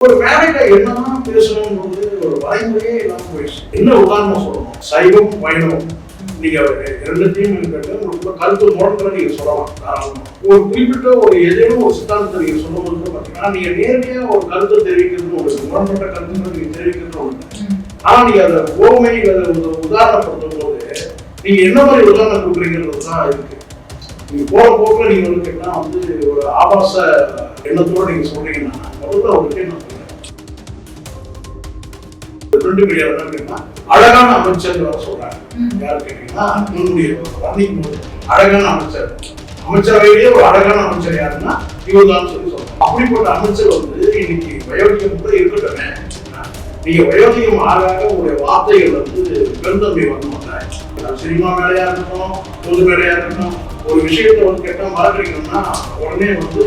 ஒரு மேடையில என்னதான் வந்து ஒரு வரைமுறையே இல்லாமல் போயிடுச்சு. என்ன உதாரணம் சொல்லணும்? சைவம் வைணவம். நீங்க ரெண்டுத்தையும் இருக்கிறது கருத்து முரண்களை நீங்க சொல்லலாம் தாராளமா. ஒரு குறிப்பிட்ட ஒரு ஏதேனும் ஒரு சித்தாந்தத்தை நீங்க சொல்லும் போது பாத்தீங்கன்னா நீங்க நேரடியா ஒரு கருத்தை தெரிவிக்கிறது உங்களுக்கு முரண்பட்ட கருத்துக்களை நீங்க தெரிவிக்கிறது ஒண்ணு ஆனா நீங்க அதை ஓமை அதை உதாரணப்படுத்தும் போது நீங்க என்ன மாதிரி உதாரணம் கொடுக்குறீங்கிறது தான் இருக்கு. நீங்க போற போக்குல நீங்க வந்து கேட்டா வந்து ஒரு ஆபாச எண்ணத்தோட நீங்க சொல்றீங்கன்னா முதல்ல ஒரு விஷயம் ரெண்டு மீடியா கேட்டா அழகான அமைச்சர் சொல்றாங்க யார் கேட்டீங்கன்னா போது அழகான அமைச்சர். அமைச்சரவையிலேயே ஒரு அழகான அமைச்சர் யாருன்னா இவர் தான் சொல்லி சொல்றோம் அப்படிப்பட்ட அமைச்சர் வந்து இன்னைக்கு வயோதிகம் கூட இருக்கட்டுமே. நீங்க வயோதிகம் ஆக ஆக உங்களுடைய வார்த்தைகள் வந்து பெருந்தன்மை வரணும்ல அது சினிமா வேலையா இருக்கட்டும் பொது வேலையா இருக்கட்டும் ஒரு விஷயத்தை வந்து கேட்டா மறக்கிறீங்கன்னா உடனே வந்து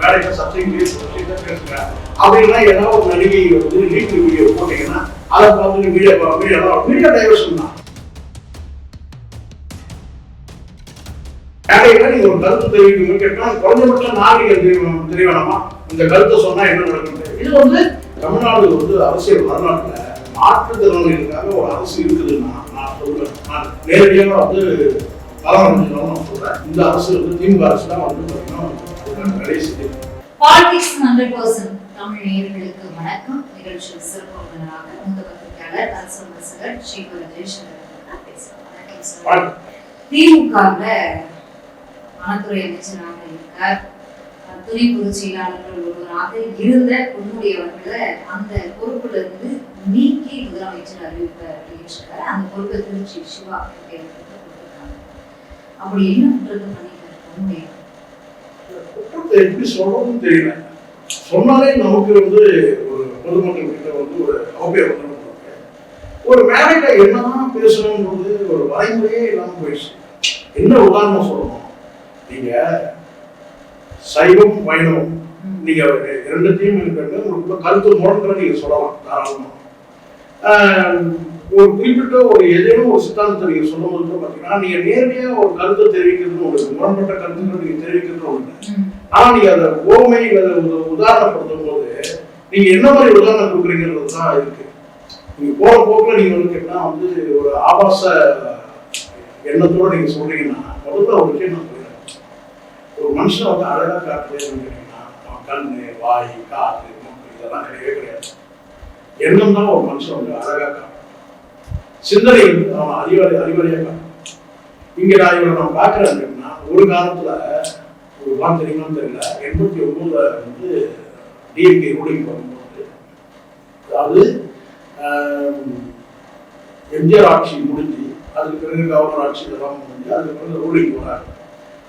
வேலைக்கு சப்ஜெக்ட் பேசுங்க அப்படின்னா ஏதாவது ஒரு நடிகை வந்து லீக் வீடியோ போட்டீங்கன்னா அதை பார்த்துட்டு வீடியோ வீடியோ வீடியோ டைவர்ஷன் தான் நீங்க ஒரு கருத்து தெரிவிக்கணும் கேட்டா குறைஞ்சபட்சம் நாகரிகம் தெரிய- வேணாமா இந்த கருத்தை சொன்னா என்ன நடக்கும் இது வந்து தமிழ்நாடு வந்து அரசியல் வரலாற்றுல மாற்றுத்திறனாளிகளுக்காக ஒரு அரசு இருக்குதுன்னா நான் சொல்றேன். நான் நேரடியாக வந்து நான் சொல்றேன். இந்த அரசு வந்து திமுக அரசு தான் வந்து பார்த்தீங்கன்னா வேலையை செஞ்சு பாலிடிக்ஸ் ஹண்ட்ரட் பர்சன்ட் தமிழ் நேயர்களுக்கு வணக்கம். நிகழ்ச்சியில் சிறப்பு விமர்சகர் ஸ்ரீபுர ஜெயசங்கர் வணக்கம். திமுகவில் வனத்துறை அமைச்சராக இருக்கார். துணை பொதுச் செயலாளர்கள் ஒருவராக இருந்த பொன்முடியவர்களை அந்த பொறுப்புல இருந்து நீக்கி முதலமைச்சர் அறிவிப்பை வெளியிட்டிருக்காரு அந்த பொறுப்பை திருச்சி சிவா அப்படி என்ன பண்ணிட்டார் குற்றத்தை எப்படி தெரியல. சொன்னாலே நமக்கு வந்து ஒரு பொதுமக்கள் கிட்ட வந்து ஒரு அவப்பேர் வந்து ஒரு மேடையில என்னதான் பேசணும்ன்றது ஒரு வரைமுறையே இல்லாமல் போயிடுச்சு. என்ன உதாரணம் சொல்லணும்? நீங்க சைவம் வைணவம் நீங்க ரெண்டுத்தையும் இருக்கிறது உங்களுக்கு கருத்து முரண்களை நீங்க சொல்லலாம் தாராளமா. ஒரு குறிப்பிட்ட ஒரு ஏதேனும் ஒரு சித்தாந்தத்தை நீங்க சொல்லும் போது பாத்தீங்கன்னா நீங்க நேரடியா ஒரு கருத்தை தெரிவிக்கிறது உங்களுக்கு முரண்பட்ட கருத்துக்களை நீங்க தெரிவிக்கிறது ஒண்ணு. ஆனா நீங்க அதை ஓமை அதை உதாரணப்படுத்தும் போது நீங்க என்ன மாதிரி உதாரணம் கொடுக்குறீங்கிறது தான் இருக்கு. நீங்கள் போகிற போக்கில் நீங்கள் வந்து கேட்டா வந்து ஒரு ஆபாச எண்ணத்தோட நீங்கள் சொல்கிறீங்கன்னா முதல்ல ஒரு விஷயம் நான் ஒரு மனுஷன் வந்து அழகாக காட்டுறதுன்னு கேட்டீங்கன்னா அவன் கண்ணு வாய் காது மூக்கு இதெல்லாம் கிடையவே கிடையாது. எண்ணம் தான் ஒரு மனுஷன் வந்து அழகாக காட்டும் சிந்தனை வந்து அவன் அறிவாளி அறிவாளியா காட்டும் இங்கே நான் இவரை நான் பார்க்கிறேன் அப்படின்னா ஒரு காலத்தில் ஒரு வாரம் தெரியுமான்னு தெரியல. எண்பத்தி ஒன்பதுல வந்து டிஎம்கே ரூலிங் வரும்போது அதாவது எம்ஜிஆர் ஆட்சி முடிஞ்சு அதுக்கு பிறகு கவர்னர் ஆட்சி இதெல்லாம் முடிஞ்சு அதுக்கு பிறகு ரூலிங் வராரு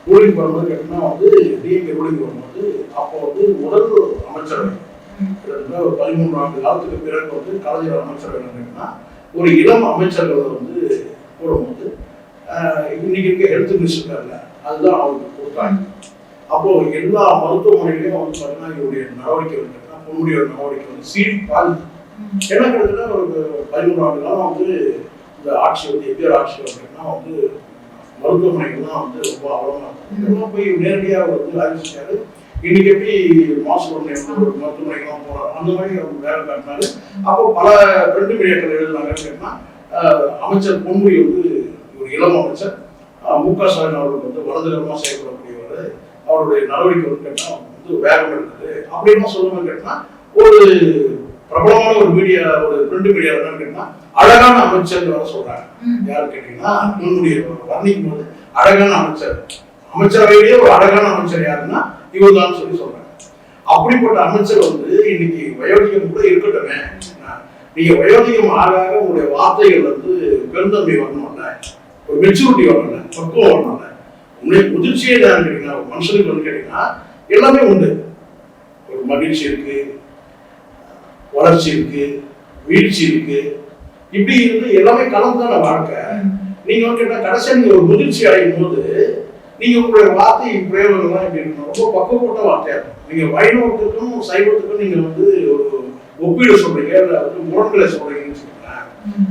ரூலிங் வரும்போது கேட்டோம்னா வந்து டிஎம்கே ரூலிங் வரும்போது அப்போ வந்து முதல் அமைச்சரவை கிட்டத்தட்ட ஒரு பதிமூன்று ஆண்டு காலத்துக்கு பிறகு வந்து கலைஞர் அமைச்சரவை என்னன்னா ஒரு இளம் அமைச்சர்களை வந்து போடும்போது இன்னைக்கு இருக்க ஹெல்த் மினிஸ்டர்ல அதுதான் அவருக்கு கொடுத்தாங்க. அப்போ எல்லா மருத்துவமனைகளையும் வந்து பார்த்தீங்கன்னா இவருடைய நடவடிக்கை வந்து பொண்ணுடைய நடவடிக்கை வந்து சீடி பால் ஏன்னா கிட்டத்தட்ட ஒரு பதிமூணு ஆண்டு காலம் வந்து இந்த ஆட்சி வந்து எம்ஜிஆர் ஆட்சி அப்படின்னா வந்து மருத்துவமனைகள்லாம் வந்து ரொம்ப அவலமா இருக்கும் இதெல்லாம் போய் நேரடியாக வந்து ஆய்வு இன்னைக்கு எப்படி மாசு ஒன்று ஒரு மருத்துவமனைக்கெல்லாம் போறாரு அந்த மாதிரி அவங்க வேலை காட்டினாரு அப்போ பல பிரிண்ட் மீடியாக்கள் எழுதுனாங்கன்னு கேட்டா அமைச்சர் பொன்முடி வந்து ஒரு இளம் அமைச்சர் மு க ஸ்டாலின் அவர்கள் வந்து வலதுகரமாக செயல்படக்கூடியவர். அவருடைய நடவடிக்கை வந்து கேட்டால் வந்து வேகம் எடுக்குது அப்படின்னு சொல்லுவோம் கேட்டால் ஒரு பிரபலமான ஒரு மீடியா ஒரு பிரிண்ட் மீடியா என்னன்னு கேட்டா அழகான அமைச்சர் வர சொல்றாங்க. யார் கேட்டீங்கன்னா முன்னுடைய வர்ணிக்கும் போது அழகான அமைச்சர். அமைச்சரவையிலேயே ஒரு அழகான அமைச்சர் யாருன்னா இவர் தான் சொல்லி சொல்றாங்க. அப்படிப்பட்ட அமைச்சர் வந்து இன்னைக்கு வயோதிகம் கூட இருக்கட்டுமே. நீங்க வயோதிகம் ஆக உங்களுடைய வார்த்தைகள் வந்து பெருந்தன்மை வரணும்ல ஒரு மெச்சூரிட்டி வரணும்ல பக்குவம் வரணும்ல உங்களுடைய முதிர்ச்சியே தான் கேட்டீங்கன்னா மனுஷனுக்கு வந்து கேட்டீங்கன்னா எல்லாமே உண்டு. ஒரு மகிழ்ச்சி இருக்கு. வளர்ச்சி இருக்கு வீழ்ச்சி இருக்கு. இப்படி இருந்து எல்லாமே கலந்தான வாழ்க்கை. நீங்க வந்து கடைசியா நீங்க ஒரு முதிர்ச்சி அடையும் போது நீங்க உங்களுடைய வார்த்தை பிரயோகங்கள்லாம் எப்படி இருக்கணும் ரொம்ப பக்குவப்பட்ட வார்த்தையா இருக்கும். நீங்க வைணவத்துக்கும் சைவத்துக்கும் நீங்க வந்து ஒரு ஒப்பீடு சொல்றீங்க இல்ல வந்து முரண்களை சொல்றீங்கன்னு வச்சுக்கோங்களேன்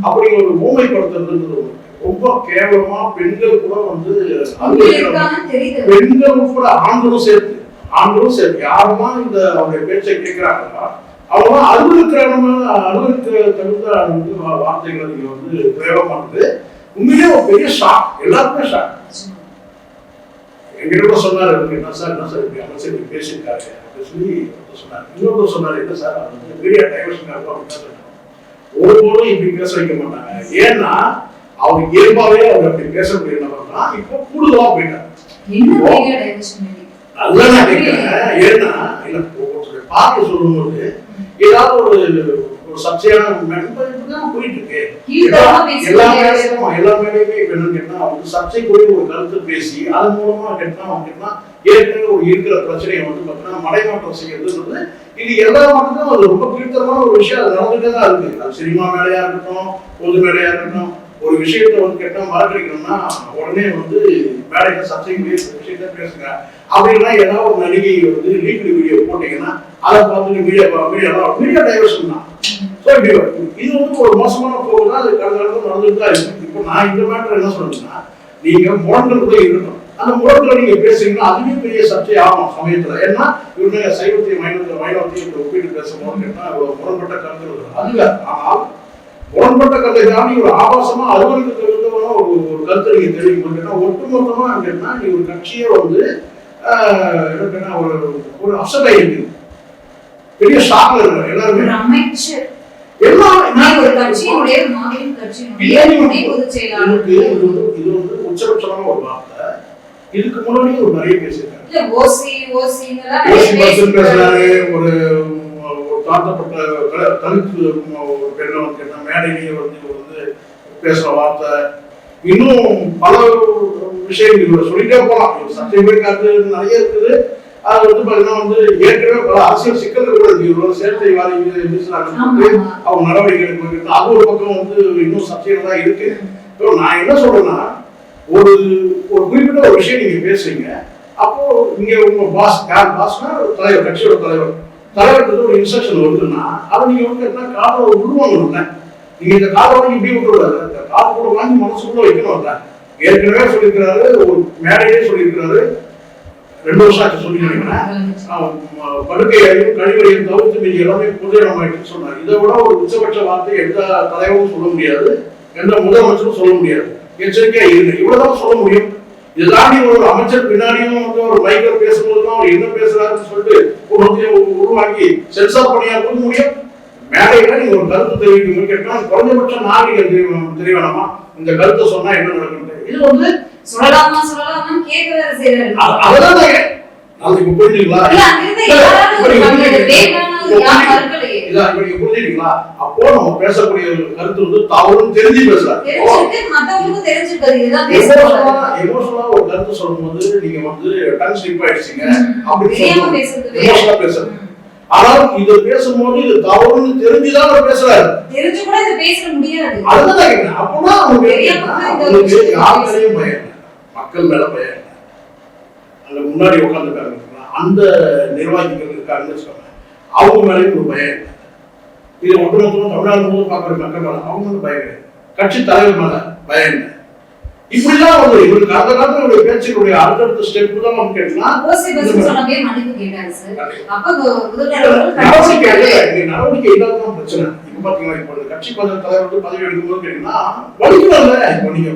அப்படி ஒரு ஊமைப்படுத்துறதுன்றது. ரொம்ப கேவலமா பெண்கள் கூட வந்து இருக்காங்கன்னு தெரியுது. பெண்கள் உட்பட ஆண்களும் சேர்த்து ஆண்களும் சேர்த்து. யாரெல்லாம் இந்த அவருடைய பேச்சை கேட்கிறாங்களோ அவங்க அலுவலுக்கான அலுவலுக்கு தகுந்த வந்து வார்த்தைகளை நீங்க வந்து பிரயோகம் பண்ணுறது உண்மையிலே ஒரு பெரிய ஷாக் எல்லாருக்குமே ஷாக் எங்கிட்ட கூட சொன்னாரு "இவருக்கு என்ன சார் என்ன சார் இப்படி அமைச்சர் இப்படி பேசியிருக்காரு? அப்படின்னு சொல்லி சொன்னார். இன்னொருத்தர் சொன்னாரு என்ன சார் அது வந்து மீடியா டைவர்ஷன் அப்படின்னு ஒருபோதும் இப்படி பேச வைக்க மாட்டாங்க. ஏன்னா அவங்க இயல்பாவே அவர் அப்படி பேசக்கூடிய நபர் தான். இப்போ கூடுதலா போயிட்டாங்க? அதுதான் நான் கேட்கிறேன் ஏன்னா இல்ல பார்வை சொல்லும்போது ஏதாவது ஒரு ஒரு சர்ச்சையான போயிட்டு இருக்கு எல்லா மேடையும் எல்லா மேடையுமே இப்ப என்னன்னு கேட்டா அவங்க சர்ச்சைக்குரிய ஒரு கருத்து பேசி அதன் மூலமா கேட்டா அவங்க கேட்டா ஏற்கனவே ஒரு இருக்கிற பிரச்சனையை வந்து பார்த்தீங்கன்னா மடைமாற்றம் செய்யறதுன்றது இது எல்லா மக்களுக்கும் அது ரொம்ப கீழ்த்தரமான ஒரு விஷயம். அது நடந்துட்டே தான் இருக்கு. அது சினிமா மேடையா இருக்கட்டும் பொது மேடையா இருக்கட்டும் ஒரு விஷயத்தை வந்து கேட்டா மறக்கடிக்கணும்னா உடனே வந்து மேடையில சர்ச்சைக்குரிய விஷயத்த பேசுங்க. அப்படின்னா ஏதாவது ஒரு நடிகை வந்து லீக்டு வீடியோ போட்டீங்கன்னா அதை பார்த்துட்டு மீடியா மீடியா மீடியா டைவர்ஷன் தான். ஸோ இப்படி இது வந்து ஒரு மோசமான போக்கு தான். அது கடந்த காலத்தில் நடந்துட்டு தான் இருக்கு. இப்போ நான் இந்த மேட்டர் என்ன சொல்றேன்னா நீங்க கூட இருக்கணும். அந்த முரண்டில் நீங்க பேசுறீங்கன்னா அதுவே பெரிய சர்ச்சை ஆகும் சமயத்துல. ஏன்னா இவங்க சைவத்தையும் மைனத்தை மைனத்தையும் ஒப்பிட்டு பேசும்போது கேட்டால் முரண்பட்ட கருத்து அது ஆனால் முரண்பட்ட கருத்தை தாண்டி ஒரு ஆபாசமா அலுவலுக்கு தகுந்தமான ஒரு ஒரு கருத்தை நீங்க தெரிவிக்கும் கேட்டா ஒட்டுமொத்தமா கேட்டா நீ ஒரு கட்சியே வந்து என்ன ஒரு ஒரு அப்செட் ஆயிருக்கு பெரிய ஷாக்ல இருக்கு எல்லாருமே. அமைச்சர். உச்சபட்சமான ஒரு வார்த்தை. இதுக்கு முன்னாடி ஒரு நிறைய பேசியிருக்காங்க ஒரு தாழ்த்தப்பட்ட த- தலித் ஒரு பெண்ணை வந்து கேட்டா மேடையிலேயே வந்து வந்து பேசுற வார்த்தை. இன்னும் பல விஷயங்கள் சொல்லிட்டே சட்டை போய் காத்து நிறைய இருக்குது. அது வந்து பாத்தீங்கன்னா வந்து ஏற்கனவே பல அரசியல் சிக்கல்கள் கூட இருக்கு. சேர்த்தை வாரி. அவங்க நடவடிக்கை எடுக்கிறது அது ஒரு பக்கம் வந்து இன்னும் சர்ச்சைகள் தான் இருக்கு. இப்போ நான் என்ன சொல்றேன்னா ஒரு ஒரு குறிப்பிட்ட ஒரு விஷயம் நீங்க பேசுறீங்க. அப்போ இங்க உங்க பாஸ் யார் பாஸ்னா தலைவர் கட்சியோட தலைவர். தலைவர்கிட்ட ஒரு இன்ஸ்ட்ரக்ஷன் வருதுன்னா அதை நீங்க வந்து என்ன காதல உருவாங்கணும்ல நீங்க இந்த காதை வாங்கி இப்படி விட்டுக்கூடாது இந்த காது கூட வாங்கி மனசுக்குள்ள வைக்கணும்ல ஏற்கனவே சொல்லியிருக்கிறாரு ஒரு மேடையே சொல்லியிருக்கிறாரு. ரெண்டு வருஷம் ஆச்சு சொல்லி படுக்கையையும் கழிவறையும் தவிர்த்து மீதி எல்லாமே பொது இடமாயிட்டு சொன்னார். இதை விட ஒரு உச்சபட்ச வார்த்தை எந்த தலைவரும் சொல்ல முடியாது. எந்த முதலமைச்சரும் சொல்ல முடியாது. எச்சரிக்கையா இருங்க. இவ்வளவுதான் சொல்ல முடியும். இதை தாண்டி ஒரு அமைச்சர் பின்னாடியும் வந்து ஒரு மைக்கில் பேசும்போது அவர் என்ன பேசுறாருன்னு சொல்லிட்டு ஒரு உருவாக்கி சென்சார் கொடுக்க முடியும். மேடையில நீங்க ஒரு கருத்து தெரிவிக்கணும் கேட்டா குறைஞ்சபட்சம் நாகரிகம் தெரிய வேணாமா இந்த கருத்தை சொன்னா என்ன நடக்கும் இது வந்து சொல்லலாமா சொல்லலாமான்னு கேட்க வேற செய்யறாரு அதெல்லாம் இப்ப புரிஞ்சுங்களா? நீங்க புரிஞ்சுட்டீங்களா அப்போ நம்ம பேசக்கூடிய கருத்து வந்து தவறுன்னு தெரிஞ்சு பேசுறாங்க எமோஷனலா ஒரு கருத்து சொல்லும்போது நீங்க வந்து டன் ஸ்லிப் ஆயிடுச்சீங்க. அப்படின்னு. பேசுறது ஆனால் இது பேசும்போது இது தவறுன்னு தெரிஞ்சுதான் அவர் பேசுறாரு. தெரிஞ்சு கூட இதை பேச முடியாது. அதுதான் அவங்களுக்கு யார் மேலேயும் பயம் இல்லை. மக்கள் மேல பயம். அங்க முன்னாடி உட்காந்துருக்காங்க அந்த நிர்வாகிகள் இருக்காங்கன்னு வச்சுக்கோங்க. அவங்க மேலேயும் ஒரு பயம் இல்லை இது ஒட்டுமொத்தமா தமிழ்நாடு முழுவதும் பார்க்குற மக்கள் மேல அவங்க மேல பயம் இல்லை கட்சி தலைவர் மேல பயம் இல்லை. இப்படிதான் வந்து இவருக்கு அந்த காலத்துல இவருடைய பேச்சுகளுடைய அடுத்தடுத்த ஸ்டெப் தான் அவர்கள் நடவடிக்கை கண்டிச்சிருக்காரு. இல்லை. இங்க நடவடிக்கை இல்லாததான் பிரச்சனை. இப்ப பாத்தீங்கன்னா இப்ப இந்த கட்சி பதவி தலைவர் பதவி எடுக்கும்போது கேட்டீங்கன்னா வலிக்கலாம்ல இப்ப நீங்க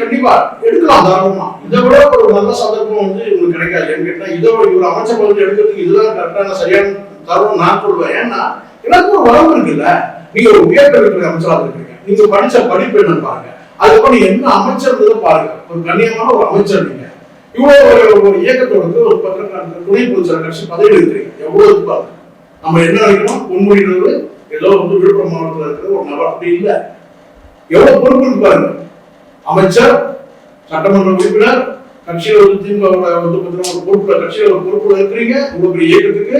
கண்டிப்பா எடுக்கலாம் தாராளமா. இதை விட ஒரு நல்ல சந்தர்ப்பம் வந்து இவங்களுக்கு கிடைக்காது. ஏன்னு கேட்டா இதை இவர் அமைச்சர் பதவி எடுக்கிறதுக்கு இதுதான் கரெக்டான சரியான தருணம் நான் சொல்லுவேன் ஏன்னா எனக்கு ஒரு வரம்பு இருக்குல்ல. நீங்க ஒரு உயர்கல்வித்துறை அமைச்சராக இருக்கீங்க. நீங்க படிச்ச படிப்பு என்னன்னு பாருங்க. அதுக்கப்புறம் நீங்க என்ன அமைச்சர் பாருங்க. ஒரு கண்ணியமான ஒரு அமைச்சர் நீங்க. இவ்வளவு ஒரு இயக்கத்தோடு ஒரு பத்திரிகை துணை பொதுச்செயலர் கட்சி பதவி எடுக்கிறீங்க. எவ்வளவு நம்ம என்ன நினைக்கிறோம்? பொன்முடின்றது ஏதோ வந்து விழுப்புரம் மாவட்டத்தில் இருக்கிற ஒரு நபர் அப்படி இல்லை. எவ்வளவு பொறுப்பு இருப்பாரு அமைச்சர் சட்டமன்ற உறுப்பினர் கட்சியில வந்து திமுக வந்து ஒரு பொறுப்புல கட்சியில ஒரு பொறுப்புல இருக்கிறீங்க. இவ்வளவு இயக்கத்துக்கு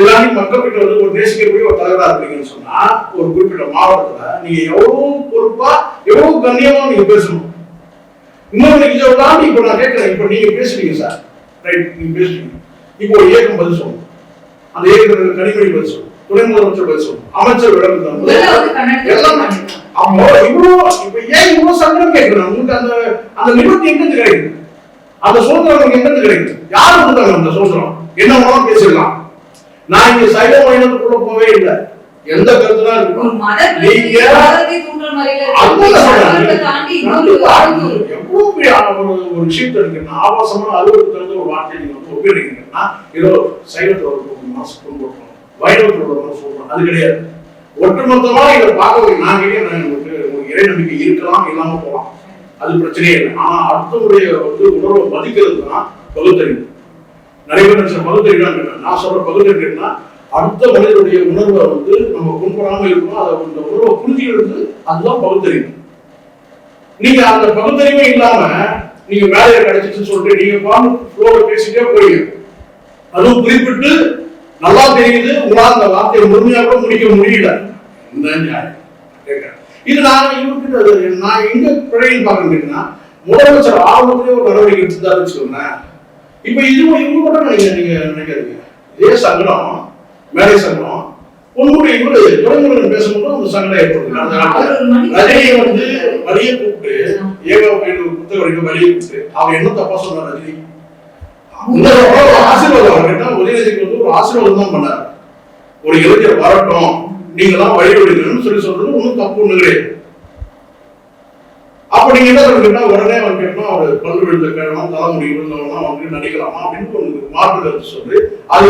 எல்லாரையும் மக்கள் கிட்ட வந்து ஒரு நேசிக்கக்கூடிய ஒரு தலைவரா இருக்கீங்கன்னு சொன்னா ஒரு குறிப்பிட்ட மாவட்டத்துல நீங்க எவ்வளவு பொறுப்பா எவ்வளவு கண்ணியமா நீங்க பேசணும். இன்னொரு நிகழ்ச்சி இப்ப நான் கேட்கிறேன். இப்ப நீங்க பேசுறீங்க சார். ரைட் நீங்க பேசுறீங்க. இப்போ ஒரு இயக்கம் பதில் சொல்லணும். அந்த இயக்கத்துக்கு கனிமொழி பதில் சொல்லணும். துணை முதலமைச்சர் சொல்லணும் அமைச்சர் எல்லாம். அப்போ இவ்வளவு இப்ப ஏன் இவ்வளவு சங்கடம் கேட்கிறேன்? உங்களுக்கு அந்த அந்த லிபர்ட்டி எங்கிருந்து கிடைக்குது? அந்த சுதந்திரம் எங்கிருந்து கிடைக்குது? யார் கொடுத்தாங்க அந்த சுதந்திரம்? என்ன பேசிடலாம். நான் இங்க சைவ மைனத்துக்குள்ள போவே இல்லை. எந்த கருத்துனா இருக்கும்? நீங்க- ஒரு விஷயத்தை இருக்கு? ஆபாசமான அலுவலகத்துல ஒரு வார்த்தை நீங்க ஒப்பிடுறீங்கன்னா ஏதோ சைவத்துல ஒரு ஒரு மாசம் கொண்டு வைரவத்துல ஒரு மாசம் சொல்றோம். அது கிடையாது. ஒட்டுமொத்தமா இதை பார்க்க நான் கேட்க நான் உங்களுக்கு இறை நம்பிக்கை இருக்கலாம் இல்லாம போகலாம். அது பிரச்சனையே இல்லை. ஆனா அடுத்தவருடைய வந்து உணர்வை மதிக்கிறது தான் பகுத்தறிவு. நிறைய பேர் நினைச்ச பகுத்தறிவு தான் நான் சொல்ற பகுத்தறிவு அடுத்த மனிதனுடைய உணர்வை வந்து நம்ம புண்படாம இருக்கணும். அதை அந்த உணர்வை புரிஞ்சுக்கிறது அதுதான் பகுத்தறிவு. நீங்க அந்த பகுத்தறிவே இல்லாம நீங்க வேலையை கிடைச்சிச்சுன்னு சொல்லிட்டு நீங்க பாட்டு ஃப்ளோல பேசிட்டே போறீங்க அதுவும் குறிப்பிட்டு நல்லா தெரியுது உங்களால் அந்த வார்த்தையை முழுமையாக கூட முடிக்க முடியல. இது நான் இவருக்கு அது நான் எங்க பிழையில் பார்க்கறேன்னா முதலமைச்சர் ஆரம்பத்திலே ஒரு நடவடிக்கை எடுத்துதான் வச்சுக்கோங்களேன் இப்ப இது இவங்க மட்டும் நீங்க நீங்க நினைக்காதீங்க இதே சங்கடம் மேலை சங்கடம் உங்களுடைய இவரு துறைமுருகன் பேசும்போது அந்த சங்கடம் ஏற்படுது. ரஜினியை வந்து வழியை கூப்பிட்டு ஏக புத்தக வரைக்கும் வழியை கூப்பிட்டு அவர் என்ன தப்பா சொன்னார் ரஜினி? ஆசீர்வாதம் உதயநிதிக்கு ஒரு ஆசீர்வாதம் தான் பண்ணார். ஒரு இளைஞர் வரட்டும் நீங்களாம் வழி விடுங்கன்னு சொல்லி சொல்றது ஒன்றும் தப்பு ஒண்ணு கிடையாது. அப்ப நீங்க என்ன சொல்றீங்கன்னா உடனே வந்து கேட்டோம் அவர் பல்லு விழுந்த கிழமை தலைமுடி விழுந்தவனா வந்து நடிக்கலாமா அப்படின்னு ஒரு மாற்று கருத்து சொல்லி அது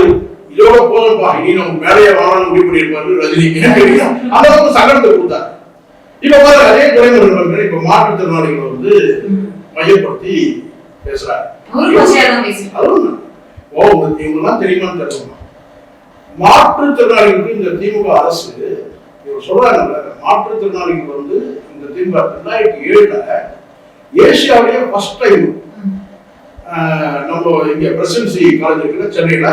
இதோட போதும்பா இனி நம்ம வேலையை வாழணும் முடிவு பண்ணியிருப்பாரு ரஜினி. அந்த அளவுக்கு சங்கடத்தை கொடுத்தார். இப்ப பாருங்க அதே துறைமுருகன் இப்ப மாற்றுத்திறனாளிகளை வந்து. மையப்படுத்தி பேசுறாரு. அதுவும் ஓ இவங்கெல்லாம் தெரியுமான்னு தெரியல. மாற்றுத்திறனாளிகளுக்கு இந்த திமுக அரசு இவர் சொல்றாங்கல்ல மாற்றுத்திறனாளிகள் வந்து இந்த திமுக ரெண்டாயிரத்தி ஏழுல ஏசியாவிலேயே ஃபர்ஸ்ட் டைம் நம்ம இங்க பிரசிடென்சி காலேஜ் இருக்குல்ல சென்னையில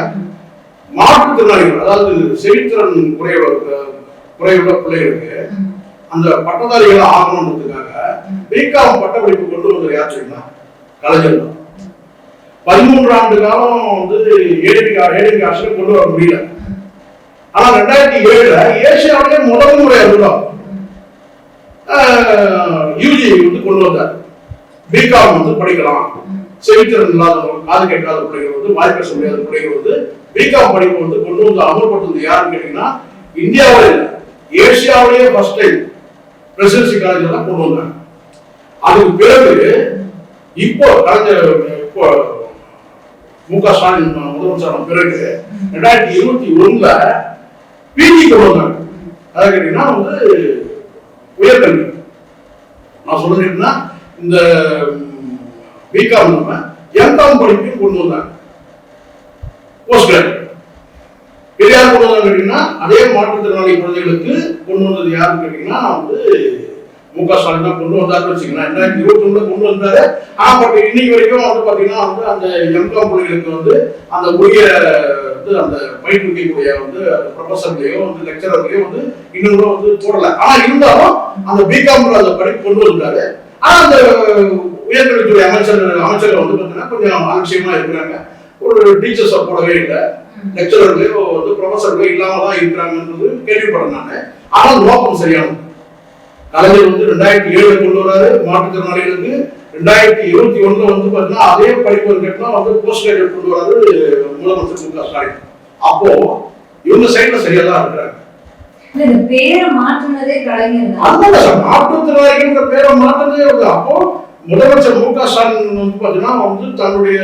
மாற்றுத்திறனாளிகள் அதாவது செவித்திறன் குறைவுள்ள குறைவுள்ள பிள்ளைகளுக்கு அந்த பட்டதாரிகள் ஆகணுன்றதுக்காக பிகாம் பட்டப்படிப்பு கொண்டு வந்து யார் தெரியுமா? கலைஞர் தான். பதிமூன்று ஆண்டு காலம் வந்து ஏடிபி ஏடிபி ஆசிரியர் கொண்டு வர முடியல. ஆனா ரெண்டாயிரத்தி ஏழுல ஏசியாவிலே முதல் முறை அதுதான் யூஜி வந்து கொண்டு வந்தார். பிகாம் வந்து படிக்கலாம். செவித்திறன் இல்லாதவங்க காது கேட்காத பிள்ளைகள் வந்து வாய் பேச முடியாத பிள்ளைகள் வந்து பிகாம் படிப்பு வந்து கொண்டு வந்து அமல்படுத்துவது யாருன்னு கேட்டீங்கன்னா இந்தியாவில் இல்லை ஏசியாவிலேயே ஃபர்ஸ்ட் டைம் பிரசிடென்சி காலேஜில் தான் கொண்டு வந்தாங்க. அதுக்கு பிறகு இப்போ கடந்த இப்போ மு க ஸ்டாலின் முதலமைச்சர் பிறகு ரெண்டாயிரத்தி இருபத்தி ஒண்ணுல பிஜி கொண்டு வந்தாங்க அதை கேட்டீங்கன்னா வந்து உயர்கல்வி. நான் சொல்றேன்னா இந்த பிகாம் நம்ம எம்காம் படிப்பையும் கொண்டு வந்தாங்க. போஸ்ட் கிராஜுவேட் பெரியார் கொண்டு வந்தாங்க கேட்டீங்கன்னா அதே மாற்றுத்திறனாளி குழந்தைகளுக்கு கொண்டு வந்தது யாருன்னு கேட்டீங்கன்னா வந்து முக ஸ்டாலின் தான் கொண்டு வந்தாருன்னு வச்சுக்கலாம் ரெண்டாயிரத்தி இருபத்தி ஒண்ணுல கொண்டு வந்தாரு. ஆனா பட் இன்னைக்கு வரைக்கும் வந்து பாத்தீங்கன்னா வந்து அந்த எம்காம் பிள்ளைகளுக்கு வந்து அந்த உரிய வந்து அந்த பயிற்றுவிக்கக்கூடிய வந்து ப்ரொஃபஸர்லயோ வந்து லெக்சரர்லயோ வந்து இன்னும் வந்து போடல. ஆனா இருந்தாலும் அந்த பிகாம்ல அந்த படிப்பு கொண்டு வந்தாரு. ஆனா அந்த உயர்கல்வித்துறை அமைச்சர் அமைச்சர்கள் வந்து பாத்தீங்கன்னா கொஞ்சம் அலட்சியமா இருக்கிறாங்க. ஒரு டீச்சர்ஸை போடவே இல்லை. லெக்சரர்களையோ வந்து ப்ரொஃபஸர்களோ இல்லாம தான் இருக்கிறாங்கன்றது கேள்விப்படுறாங்க நான். ஆனால் நோக்கம் சரியானது. கலைஞர் வந்து ரெண்டாயிரத்தி ஏழுல கொண்டு வராரு. மாற்றுத்திறனாளிகளுக்கு ரெண்டாயிரத்தி இருபத்தி ஒண்ணுல வந்து பாத்தீங்கன்னா அதே படிப்பு கேட்டா வந்து போஸ்ட் கிராஜுவேட் கொண்டு வராரு முதலமைச்சர் மு க. ஸ்டாலின். அப்போ இவங்க சைட்ல சரியா தான் இருக்கிறாங்க. பேரை மாற்றுனதே கலைஞர் மாற்றுத்திறனாளிகள்ன்ற பேரை மாற்றதே வந்து அப்போ முதலமைச்சர் மு க ஸ்டாலின் வந்து பாத்தீங்கன்னா வந்து தன்னுடைய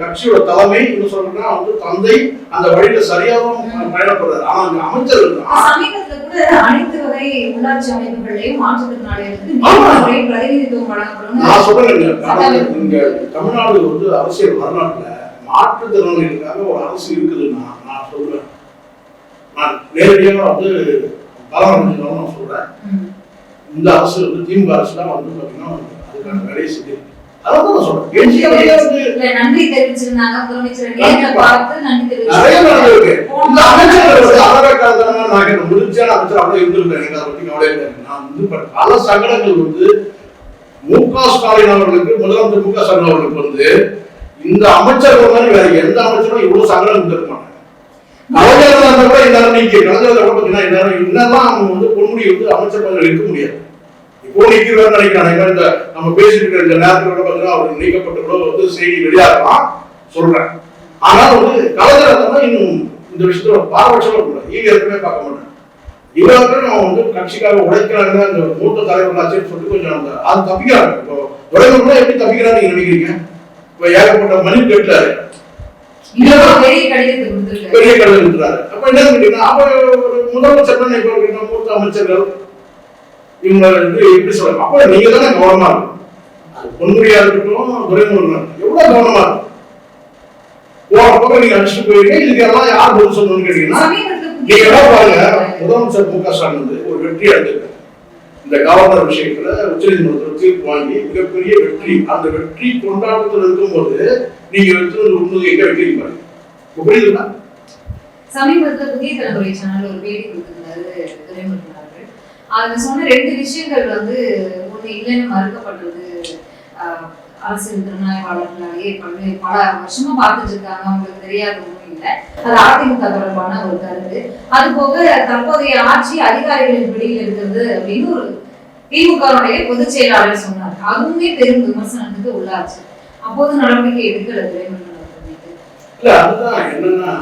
கட்சியோட தலைமை என்ன சொல்றேன்னா வந்து தந்தை அந்த வழியில சரியாகவும் பயணப்படுறாரு. ஆனா அந்த அமைச்சர்கள் தான் சமீபத்துல கூட அனைத்து வகை உள்ளாட்சி அமைப்புகளையும் மாற்றுத்திறனாளிகளுக்கு பிரதிநிதித்துவம் வழங்கப்படும். நான் சொல்றேன் இங்க தமிழ்நாடு வந்து அரசியல் வரலாற்றுல மாற்றுத்திறனாளிகளுக்காக ஒரு அரசு இருக்குதுன்னா நான் சொல்றேன். நான் நேரடியாக வந்து பலவரஞ்சாலும் நான் சொல்றேன். இந்த அரசு வந்து திமுக அரசு தான் வந்து பாத்தீங்கன்னா அதுக்கான வேலையை இல்ல, நன்றி தெரிவிச்சிருந்தாங்க. நிறைய நடந்திருக்கு இந்த நான் முடிச்சான அமைச்சர் அப்படியே இருந்திருக்கேன் எனக்கு அதை பத்தி கவலை இல்லை. நான் வந்து பல சங்கடங்கள் வந்து மு க ஸ்டாலின் அவர்களுக்கு முதலமைச்சர் மு க ஸ்டாலின் அவர்களுக்கு வந்து இந்த அமைச்சர்கள் மாதிரி வேற எந்த அமைச்சரும் இவ்வளவு சங்கடம் இருந்திருக்க மாட்டாங்க. கலைஞர் இருந்தா கூட எல்லாரும் நீங்க கலைஞர் கூட பாத்தீங்கன்னா எல்லாரும் இன்னெல்லாம் அவங்க வந்து பொன்முடி வந்து அமைச்சர் இருக்க முடியாது. இப்போ நிக்கிறவர் நினைக்கிறாங்க. இந்த நம்ம பேசிட்டு இந்த நேரத்தில் கூட பாத்தீங்கன்னா அவர் நீக்கப்பட்டு கூட வந்து செய்தி வெளியாகலாம் சொல்றேன். ஆனால் வந்து கலைஞர் இன்னும் இந்த விஷயத்துல பாரபட்சமா கூட ஈவி ஏற்கனவே பார்க்க மாட்டேன் இவருக்கு நம்ம வந்து கட்சிக்காக உழைக்கிறாங்க அந்த மூத்த தலைவர்களாச்சுன்னு சொல்லிட்டு கொஞ்சம் அந்த அது தப்பிக்கிறாங்க. இப்போ துறைமுகம்லாம் எப்படி தப்பிக்கிறான்னு நீங்க நினைக்கிறீங்க? இப்போ ஏகப்பட்ட மணி இன்னும் பெரிய இருக்கிறாரு அப்ப என்ன கேட்டீங்கன்னா அப்ப ஒரு முதலமைச்சர் மூத்த அமைச்சர்கள். இவங்க வந்து எப்படி சொல்லலாம் அப்ப நீங்க தானே கவனமா இருக்கும் பொன்முடியா இருக்கட்டும் துரைமுருகன் எவ்வளவு கவனமா இருக்கும் போன பக்கம் நீங்க அடிச்சுட்டு போயிருக்கீங்க இதுக்கு எல்லாம் யார் பதில் சொல்லணும்னு கேட்டீங்கன்னா நீங்க என்ன பாருங்க முதலமைச்சர் மு க ஸ்டாலின் வந்து ஒரு வெற்றி அடைஞ்சிருக்காரு. இந்த கவர்னர் விஷயத்துல உச்ச நீதிமன்றத்தில் தீர்ப்பு வாங்கி மிகப்பெரிய வெற்றி அந்த வெற்றி கொண்டாட்டத்தில் இருக்கும்போது நீங்க வந்து ஒரு உண்மையை எங்க வெற்றி பாருங்க. இப்ப புரியுதுங்களா? சமீபத்துல புதிய தலைமுறை சேனல் ஒரு பேட்டி கொடுத்திருந்தாரு துரைமுருகன். அது சொன்ன ரெண்டு விஷயங்கள் வந்து ஒண்ணு இல்லைன்னு மறுக்கப்பட்டது ஆஹ், அரசியல் திறனாய்வாளர்களாலேயே பல்வேறு பல வருஷமா பார்த்துட்டு இருக்காங்க அவங்களுக்கு தெரியாத ஒன்றும் இல்லை. அது அதிமுக தொடர்பான ஒரு கருத்து. அது போக தற்போதைய ஆட்சி அதிகாரிகளின் பிடியில் இருக்கிறது அப்படின்னு ஒரு திமுகவுடைய பொதுச் செயலாளர் சொன்னார். அதுவுமே பெரும் விமர்சனத்துக்கு உள்ளாச்சு. அப்போது நடவடிக்கை எடுக்கல இல்ல அதுதான் என்னன்னா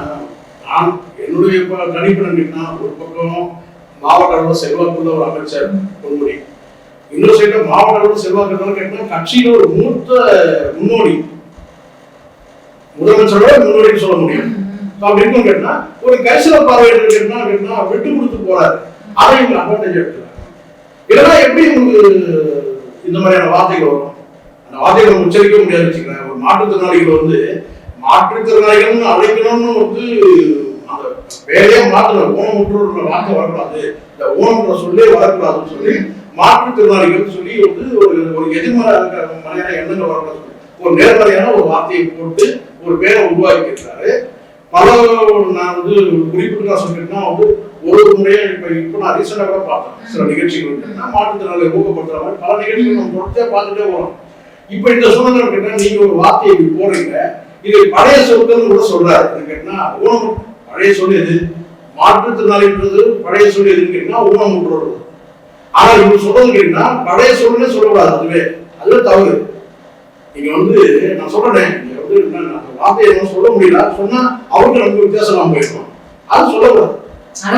நான் என்னுடைய கணிப்பு என்னன்னா ஒரு பக்கம் மாவட்ட அளவில் செல்வாக்குள்ள ஒரு அமைச்சர் பொன்முடி இன்னொரு சைடு மாவட்ட அளவில் செல்வாக்கு கேட்டா கட்சியில ஒரு மூத்த முன்னோடி முதலமைச்சரோட முன்னோடின்னு சொல்ல முடியும். So அப்படி இருக்கும் கேட்டா ஒரு கரிசன பார்வையிட்டு கேட்டா கேட்டா விட்டு கொடுத்து போறாரு. அதை இவங்க அட்வான்டேஜ் எடுத்துக்கிறாங்க இதெல்லாம் எப்படி உங்களுக்கு இந்த மாதிரியான வார்த்தைகள் வரும்? அந்த வார்த்தைகளை உச்சரிக்க முடியாது வச்சுக்கிறேன் ஒரு மாற்றுத்திறனாளிகள் வந்து மாற்றுத்திறனாளிகள்னு அழைக்கணும்னு வந்து அந்த வேலையே மாற்றணும் ஊனமுற்றோர்ன்ற வார்த்தை வரக்கூடாது. இந்த ஊனம்ன்ற சொல்லே வரக்கூடாதுன்னு சொல்லி மாற்றுத்திறனாளிகள் சொல்லி வந்து ஒரு ஒரு எதிர்மறை மறையான எண்ணங்கள் வரக்கூடாது ஒரு நேர்மறையான ஒரு வார்த்தையை போட்டு ஒரு பேரை உருவாக்கி இருக்கிறாரு பல நான் வந்து குறிப்பிட்டு நான் சொல்லியிருக்கேன்னா வந்து ஒரு ஒரு முறையா இப்ப இப்போ நான் ரீசெண்டாக கூட பார்த்தேன். சில நிகழ்ச்சிகள் வந்து மாற்றுத்திறனாளி ஊக்கப்படுத்துற மாதிரி பல நிகழ்ச்சிகள் நம்ம தொடர்ச்சியாக பார்த்துட்டே வரோம் இப்ப இந்த சுதந்திரம் கேட்டா நீங்க ஒரு வார்த்தையை போடுறீங்க. இது பழைய சொற்கள் கூட சொல்றாரு. என்ன கேட்டா ஊனம் பழைய சொல் எது மாற்றுத்திறனாளின்றது பழைய சொல் எதுன்னு கேட்டீங்கன்னா ஊனமுற்றோர் ஆனா இவங்க சொல்றது கேட்டீங்கன்னா பழைய சொல்லுன்னு சொல்லக்கூடாது அதுவே. அதுவே தவறு. நீங்க வந்து நான் சொல்றேன் நீங்க வந்து அந்த வார்த்தையை என்ன சொல்ல முடியல. சொன்னா அவருக்கு நமக்கு வித்தியாசம் போயிடும். அது சொல்லக்கூடாது. நான்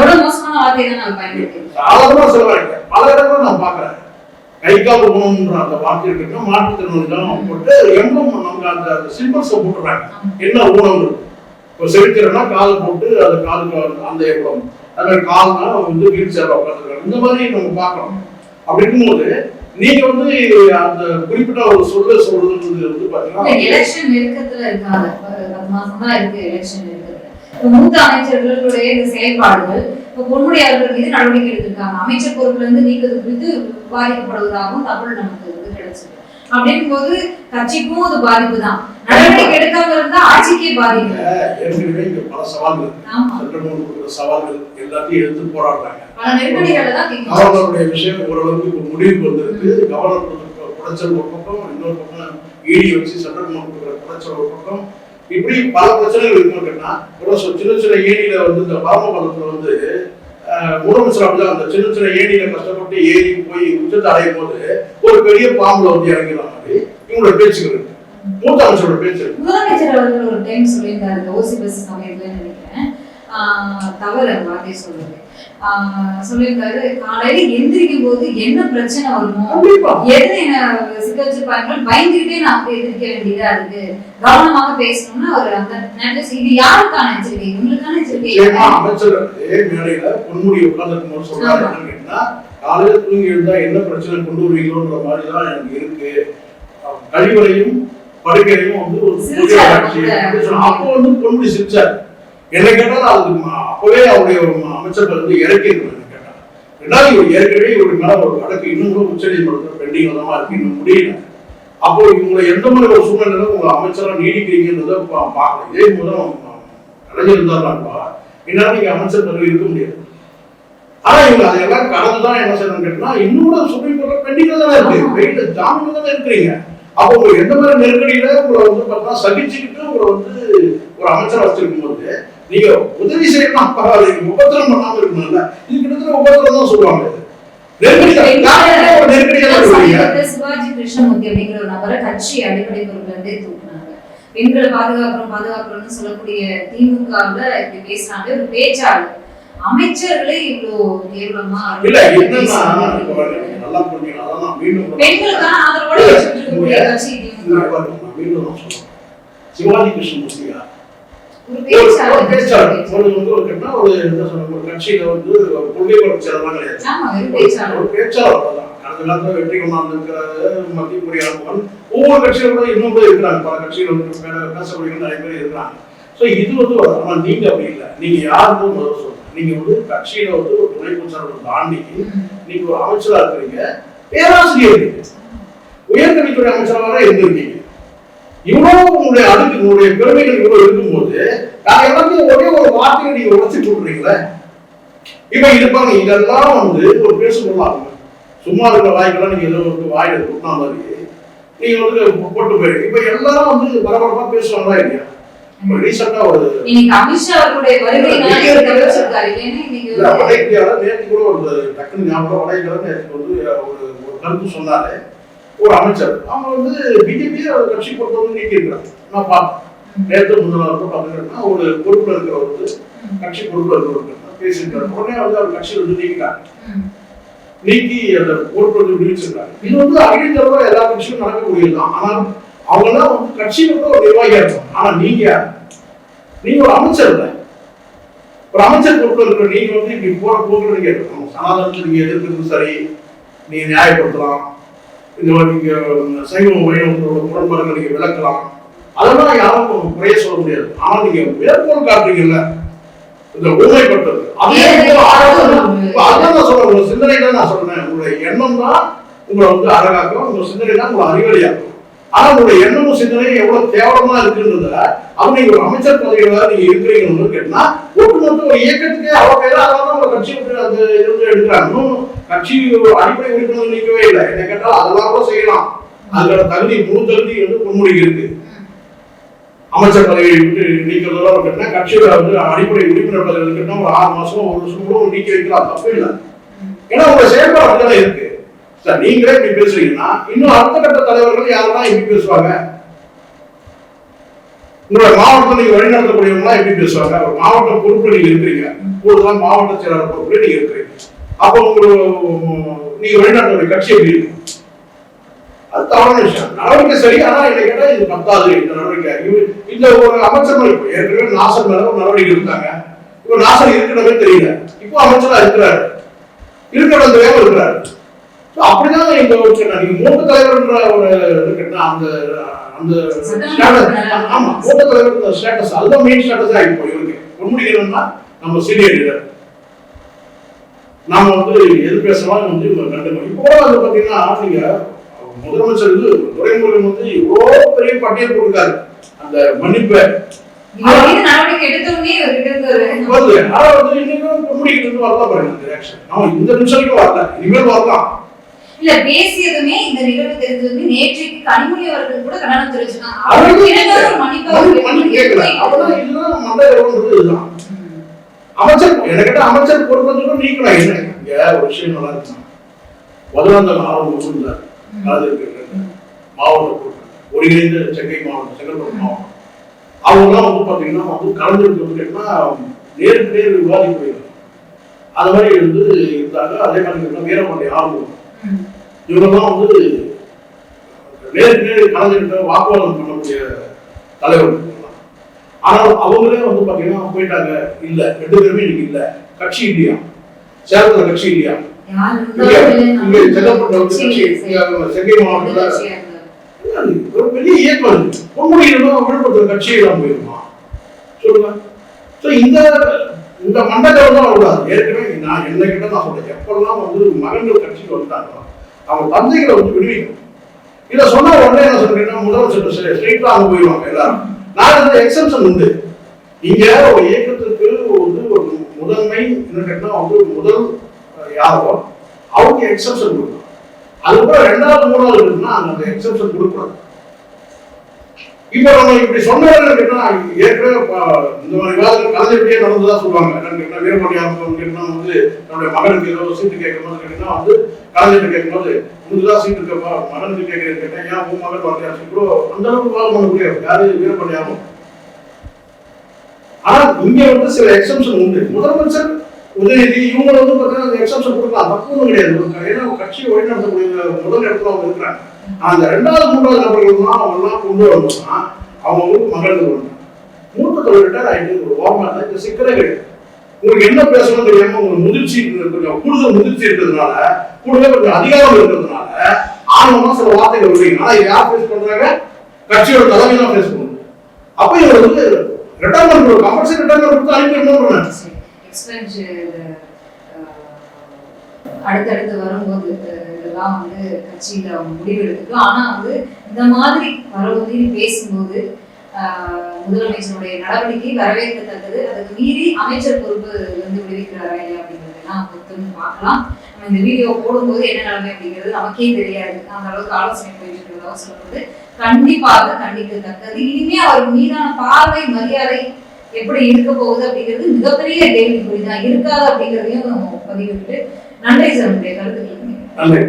சாதாரணமா சொல்லுவாங்க பல இடத்துல நான் பாக்குறேன் கை கால் குணம்ன்ற அந்த வார்த்தை இருக்கட்டும் மாற்றுத்திறனாளி தான் போட்டு எம்பம் நமக்கு அந்த சிம்பிள்ஸை போட்டுறாங்க என்ன ஊனம் இப்போ செலுத்திறனா கால் போட்டு அது காலுக்கு அந்த- அந்த எவ்வளவு அது மாதிரி கால்னா வந்து வீல் சேர் உட்காந்துருக்காங்க இந்த மாதிரி நம்ம பார்க்கணும். அப்படிங்கும் போது நீங்க வந்து அந்த குறிப்பிட்ட ஒரு சொல்ல சொல்றது வந்து பாத்தீங்கன்னா எலெக்ஷன் நெருக்கத்துல இருக்காங்க. பத்து மாசம் தான் இருக்கு எலெக்ஷன் நெருக்கத்துல. மூத்த அமைச்சர்களுடைய இந்த செயல்பாடுகள் இப்ப பொன்முடி அவர்கள் மீது நடவடிக்கை எடுத்திருக்காங்க. அமைச்சர் பொறுப்புல இருந்து நீக்கிறது குறித்து விவாதிக்கப்படுவதாகவும் தகவல் நமக்கு வந்து அப்படின் போது கட்சிக்கும் அது பாதிப்பு தான் நடவடிக்கை எடுக்காம இருந்தா ஆட்சிக்கே பாதிப்பு. ஏற்கனவே இங்க பல சவால்கள். சட்டமன்ற சவால்கள் எல்லாத்தையும் எடுத்து போராடுறாங்க. பல நெருக்கடிகளை தான் கவர்னருடைய விஷயம் ஓரளவுக்கு இப்போ முடிவுக்கு வந்திருக்கு. கவர்னர் குடைச்சல் ஒரு பக்கம் இன்னொரு பக்கம் ஈடி வச்சு சட்டமன்றம் கொடுக்குற குடைச்சல் ஒரு பக்கம். இப்படி பல பிரச்சனைகள் இருக்குன்னா கூட சொ- சின்ன சின்ன ஏணியில வந்து இந்த பரமபதத்துல வந்து அஹ், முதலமைச்சர் அப்படிதான். அந்த சின்ன சின்ன ஏணியில கஷ்டப்பட்டு ஏறி போய் உச்சத்தை அடையும் போது ஒரு பெரிய பாம்புல வந்து இறங்கிற மாதிரி இவங்களோட பேச்சுகள் இருக்கு. மூத்த அமைச்சரோட பேச்சு இருக்கு. முதலமைச்சர் அவர்கள் ஒரு டைம் சொல்லியிருந்தாரு. ஓசி பஸ் சமயத்துல நினைக்கிறேன். தவறு அந்த வார்த்தை சொல்றது. ஆஹ் சொல்லியிருந்தாரு காலையில எந்திரிக்கும் போது என்ன பிரச்சனை வருமோ எது என்ன சிக்க வச்சிருப்பாங்களோ பயந்துகிட்டே நான் போய் எதிர்க்க வேண்டியதா இருக்கு. கவனமாக பேசணும்னா அவர் அந்த நேரத்துல இது யாருக்கான எச்சரிக்கை? நிச்சயமா அமைச்சர் மேடையில பொன்முடி உட்கார்ந்துருக்கும் போது. என்னன்னு கேட்டா காலையில தூங்கி எழுந்தா என்ன பிரச்சனை கொண்டு வருவீங்களோன்ற மாதிரி தான் எனக்கு இருக்கு. கழிவறையும் படுக்கையும் வந்து ஒரு. அப்போ வந்து பொன்முடி சிரிச்சார். என்ன கேட்டால் அதுக்கு அப்பவே அவருடைய அமைச்சர்கள் வந்து இறக்கி கேட்டார் ரெண்டாவது இவர் ஏற்கனவே இவருக்கு மேல ஒரு வழக்கு இன்னும் கூட பெண்டிங் இருக்கு. இன்னும் முடியல. அப்போ இவங்களை எந்த மாதிரி ஒரு சூழ்நிலையில உங்களை அமைச்சரா நீடிக்கிறீங்கன்றத பா- பார்க்கணும் இதே முதல் கலைஞர் இருந்தாருனாப்பா இந்நேரம் நீங்க அமைச்சர் பதவி இருக்க முடியாது. ஆனா இவங்க அதையெல்லாம் கடந்துதான் என்ன செய்யணும் கேட்டா இன்னும் கூட சுப்ரீம் கோர்ட்ல பெண்டிங்ல தானே இருக்கு. வெயிட்ல ஜாமீன்ல தானே இருக்கிறீங்க. அப்போ உங்களுக்கு எந்த மாதிரி நெருக்கடியில உங்களை வந்து பார்த்தா சகிச்சுக்கிட்டு உங்களை வந்து ஒரு அமைச்சர் வச்சிருக்கும் போது நீங்க உதவி செய்யணும் பரவாயில்ல உபத்திரம் பண்ணாம இருக்கணும்ல. இது கிட்டத்தட்ட உபத்திரம் தான் சொல்லுவாங்க. நெருக்கடி ஒரு சிவாஜி கிருஷ்ணமூர்த்தி அப்படிங்கிற ஒரு நபரை கட்சி அடிப்படை தூக்குனாங்க பெண்களை பாதுகாக்கிறோம் பாதுகாக்கிறோம்னு சொல்லக்கூடிய திமுகவுல இப்படி பேசுறாங்க. ஒரு பேச்சாளர். அமைச்சர்களே இவ்வளவு கேவலமா பெண்களுக்கான ஆதரவோட கட்சி சிவாஜி கிருஷ்ணமூர்த்தியா? ஒரு பேச்சாளர். ஒரு கட்சியில வந்து கொள்கை கிடையாது ஆமா ஒரு பேச்சாளர். ஒரு பேச்சாளர் அவ்வளவுதான். கடந்த காலத்துல வெற்றி கொண்டாந்து மத்திய பொறியாளர்கள் ஒவ்வொரு கட்சியில கூட இன்னும் கூட இருக்கிறாங்க. பல கட்சிகள் வந்து பே- நிறைய பேர் இருக்கிறாங்க. ஸோ இது வந்து ஆனால் ஆனா நீங்க அப்படி இல்லை. நீங்க யாருக்கும் முதல்ல சொல்றேன். நீங்க வந்து கட்சியில வந்து ஒரு துணை பொதுச்சாளர் தாண்டி நீங்க ஒரு அமைச்சரா இருக்கிறீங்க. பேராசிரியர் இருக்கீங்க. உயர்கல்வித்துறை அமைச்சராக இருந்திருக்கீங்க. இவ்வளவு உங்களுடைய அடுக்கு உங்களுடைய பெருமைகள் இவ்வளவு இருக்கும்போது நான் எல்லாத்தையும் ஒரே ஒரு வார்த்தையை நீங்க உடச்சி விடுறீங்களே இப்ப இருப்பாங்க. இதெல்லாம் வந்து ஒரு பேசுபொருளாகும். சும்மா இருக்கிற வாய்க்கெல்லாம் நீங்க ஏதோ வந்து வாயில கொட்டினா மாதிரி. நீங்க வந்து போட்டு போயிருக்கு இப்ப எல்லாரும் வந்து பரபரப்பா பேசுவாங்களா இல்லையா? இப்ப ரீசெண்டா ஒரு வட இந்தியாவில் நேற்று கூட ஒரு டக்குனு ஞாபகம் வட இந்தியாவில் நேற்று வந்து ஒரு ஒரு கருத்து சொன்னாரு. ஒரு அமைச்சர். அவங்க வந்து பிஜேபி கட்சி பொறுத்த வந்து நீக்கி இருக்கிறாங்க நான் பார்த்தேன். நேற்று முந்தின பார்த்தீங்கன்னா ஒரு பொறுப்புல இருக்கிறவர் கட்சி பொறுப்புல இருக்கிறவர் பேசியிருக்காரு. உடனே வந்து அவர் கட்சியில் வந்து நீக்கிட்டாங்க. நீக்கி அந்த பொறுப்பு வந்து விடுவிச்சிருக்காங்க இது வந்து அகிலத்தளவுல எல்லா கட்சியும் நடக்கக்கூடியதுதான் ஆனால் அவங்க எல்லாம் வந்து கட்சி கூட ஒரு நிர்வாகியா இருப்பாங்க. ஆனா நீங்க யார்? நீங்க ஒரு அமைச்சர் இல்லை. ஒரு அமைச்சர் பொறுப்புல இருக்கிற நீங்க வந்து இப்படி போற போக்குல நீங்க இருக்கணும். சனாதனத்தை நீங்க எதிர்க்கிறது சரி நீங்க நியாயப்படுத்தலாம். இந்த மாதிரி நீங்க சைவ வைணவத்தோட முரண்பாடுகளை நீங்க விளக்கலாம். அதெல்லாம் யாரும் குறைய சொல்ல முடியாது. ஆனா நீங்க மேற்கோள் காட்டுறீங்கல்ல இந்த ஊமைப்பட்டது அதே அதான் நான் சொல்றேன் உங்க சிந்தனை தான் நான் சொல்றேன். உங்களுடைய எண்ணம் தான் உங்களை வந்து அழகாக்கும் உங்க சிந்தனை தான் உங்களை அறிவழியாக்கும். ஆனா உங்களுடைய எண்ணமும் சிந்தனையும் எவ்வளவு கேவலமா இருக்குன்றத அது நீங்க ஒரு அமைச்சர் பதவியில நீங்க இருக்கிறீங்கன்னு கேட்டா ஒட்டுமொத்த ஒரு இயக்கத்துக்கே அவ்வளவு பேர் அதனால தான் உங்க கட்சி அது இருந்து எடுக்கிறாங்க. கட்சி அடிப்படை உறுப்பினர் நீக்கவே இல்லை. என்ன கேட்டால் அதெல்லாம் கூட செய்யலாம். அதுக்கான தகுதி முழு தகுதி வந்து பொன்முடிக்கு இருக்கு. அமைச்சர் பதவியை விட்டு நீக்கிறதெல்லாம் இருக்கட்டும் கட்சியோட வந்து அடிப்படை உறுப்பினர் பதவி இருக்கட்டும் ஒரு ஆறு மாசம் ஒரு வருஷம் கூட நீக்கி வைக்கலாம் தப்பு இல்லை. ஏன்னா உங்க செயல்பாடு அப்படிதான் இருக்கு. சார் நீங்களே இப்படி பேசுறீங்கன்னா இன்னும் அடுத்த கட்ட தலைவர்கள் யாரெல்லாம் எப்படி பேசுவாங்க? உங்களோட மாவட்டத்தை நீங்க வழிநடத்தக்கூடியவங்களா எப்படி பேசுவாங்க. ஒரு மாவட்ட பொறுப்பு நீங்க இருக்கிறீங்க. கூடுதலாக மாவட்ட செயலாளர் பொறுப்புல நீங்க இருக்கிறீங்க. அப்போ உங்களுக்கு நீங்க வழிநடத்தக்கூடிய கட்சி எப்படி இருக்கு? அது தவறான விஷயம். நடவடிக்கை சரி ஆனா என்ன கேட்டா இது பத்தாது இந்த நடவடிக்கை. இந்த ஒரு அமைச்சர் இப்போ ஏற்கனவே நாசர் மேல ஒரு நடவடிக்கை எடுத்தாங்க. இப்போ நாசர் தெரியல. இப்போ அமைச்சரா இருக்கிறாரு. இருக்கிற தெரியாம இருக்கிறாரு. அப்படிதான் ஒரு நீங்க மூத்த தலைவர்ன்ற ஒரு கேட்டா அந்த அந்த ஸ்டேட்டஸ் ஆமா மூத்த தலைவர் ஸ்டேட்டஸ் அதுதான் மெயின் ஸ்டேட்டஸ் போய் இவருக்கு பொன்முடிக்கிறோம்னா நம்ம சீனியர் லீடர் நாம வந்து எது பேசலாம் வந்து கண்டுக்கணும். இப்போ வந்து பாத்தீங்கன்னா நீங்க முதலமைச்சர் இது துரைமுருகன் வந்து இவ்வளோ பெரிய பட்டியல் கொடுக்காரு. அந்த மன்னிப்பை. அந்த இல்ல பேசியதுமே இந்த நிகழ்வு தெரிஞ்சதுமே நேற்றைக்கு கனிமொழி அவர்கள் கூட கண்டனம் தெரிவிச்சிருக்காங்க. அமைச்சர் எனக்கிட்ட அமைச்சர் பொறுப்பு நீக்கணும். என்ன ஒரு விஷயம் நல்லா இருக்கு ஆரம்பம் இல்ல. கலந்துருக்கு மாவட்ட பொறுப்பு ஒருங்கிணைந்த சென்னை மாவட்டம் செங்கல்பட்டு மாவட்டம் அவங்கெல்லாம் வந்து பாத்தீங்கன்னா வந்து கலந்துருக்கு கேட்டா நேருக்கு நேர் விவாதிக்க அது மாதிரி வந்து இருந்தாங்க அதே மாதிரி கேட்டா வீரபாண்டி ஆர்வம் இவங்கெல்லாம் வந்து நேருக்கு நேர் கலந்துக்கிட்ட வாக்குவாதம் பண்ணக்கூடிய தலைவர்கள் இவங்கெல்லாம். ஆனால் அவங்களே வந்து பாத்தீங்கன்னா போயிட்டாங்க இல்ல ரெண்டு பேருமே இன்னைக்கு இல்ல கட்சி இல்லையா சேலத்துல கட்சி இல்லையா செங்கை மாவட்டத்துல பெரிய இயக்கம் பொன்முடியிலும் விழுப்புரத்துல கட்சியெல்லாம் போயிருமா? சொல்லுங்க. ஸோ இந்த இந்த மண்டலம் தான் விடாது ஏற்கனவே நான் என்ன கிட்ட நான் சொல்றேன். எப்பெல்லாம் வந்து மகன்கள் கட்சிக்கு வந்துட்டாங்களோ அவங்க தந்தைகளை வந்து விடுவிக்கணும் இதை சொன்ன உடனே என்ன சொல்றேன்னா முதலமைச்சர் ஸ்ட்ரெயிட்டா அங்க போயிடுவாங்க எல்லாரும். நான் இந்த எக்ஸம்ஷன் உண்டு. இங்க ஒரு இயக்கத்துக்கு வந்து ஒரு முதன்மை என்ன கேட்டா வந்து முதல் யாரோ அவங்க எக்ஸப்ஷன் கொடுக்கணும். அதுக்கப்புறம் ரெண்டாவது மூணாவது இருக்குன்னா அந்த எக்ஸப்ஷன் கொடுக்கணும் இப்போ நம்ம இப்படி சொன்னவர்கள் கேட்டா ஏற்கனவே இந்த மாதிரி விவாதங்கள் கலைஞருடைய நடந்ததா சொல்லுவாங்க. என்னன்னு கேட்டா வீரபாண்டியாரம் கேட்டா வந்து நம்முடைய மகனுக்கு ஏதோ சீட்டு கேட்கும் போது கேட்டீங்கன்னா வந்து கலந்துட்டு கேட்கும்போது உனக்கு தான் சீட்டு இருக்கப்பா. மகனுக்கு கேட்கறேன்னு கேட்டேன் ஏன் உன் மகன் வரலையா கூட அந்த அளவுக்கு விவாதம் பண்ண முடியாது யாரு? வீரபாண்டியாரம் ஆனா இங்கே வந்து சில எக்ஸம்ஷன் உண்டு. முதலமைச்சர் உதயநிதி இவங்க வந்து பார்த்தீங்கன்னா அந்த எக்ஸம்ஷன் கொடுக்கலாம் தப்பு கிடையாது. ஏன்னா கட்சியை வழிநடத்தக்கூடிய முதல் இடத்துல அவங்க இருக்கிறாங்க. அந்த ரெண்டாவது மூன்றாவது நபர்கள் தான் அவங்க எல்லாம் கொண்டு வரணும்னா அவங்களுக்கு மகளிர் வரணும் மூத்த தொழில்கிட்ட ஆயிட்டு ஒரு ஓரமாக இந்த சிக்கலே கிடையாது உங்களுக்கு என்ன பேசணும் தெரியாம உங்களுக்கு முதிர்ச்சி கொஞ்சம் கூடுதல் முதிர்ச்சி இருக்கிறதுனால கூடுதல் கொஞ்சம் அதிகாரம் இருக்கிறதுனால ஆர்வமா சில வார்த்தைகள் வருவீங்க ஆனா யார் ஃபேஸ் பண்றாங்க? கட்சியோட தலைமை தான் ஃபேஸ் பண்ணுது அப்ப இவர் வந்து ரிட்டைர்மெண்ட் கம்பல்சரி ரிட்டைர்மெண்ட் கொடுத்து என்ன சரி. எக்ஸ்பென்ஸ் அடுத்தடுத்து வரும்போது இதெல்லாம் வந்து கட்சியில் அவங்க முடிவெடுத்துக்கு ஆனா வந்து இந்த மாதிரி வரவுதி பேசும்போது முதலமைச்சருடைய நடவடிக்கை வரவேற்கத்தக்கது. அதுக்கு மீறி அமைச்சர் பொறுப்பு வந்து விடுவிக்கிறாரா இல்லையா அப்படிங்கிறதெல்லாம் பொறுத்து பார்க்கலாம். நம்ம இந்த வீடியோ போடும்போது என்ன நிலைமை அப்படிங்கிறது நமக்கே தெரியாது. அந்த அளவுக்கு ஆலோசனை போயிட்டு இருக்கிறதாக சொல்லும்போது கண்டிப்பாக கண்டிக்கத்தக்கது. இனிமே அவர் மீதான பார்வை மரியாதை எப்படி இருக்க போகுது அப்படிங்கிறது மிகப்பெரிய கேள்விக்குறி தான் இருக்காது அப்படிங்கிறதையும் பதிவிட்டு நன்றி சார் உங்களுடைய கருத்துக்கள் நன்றி.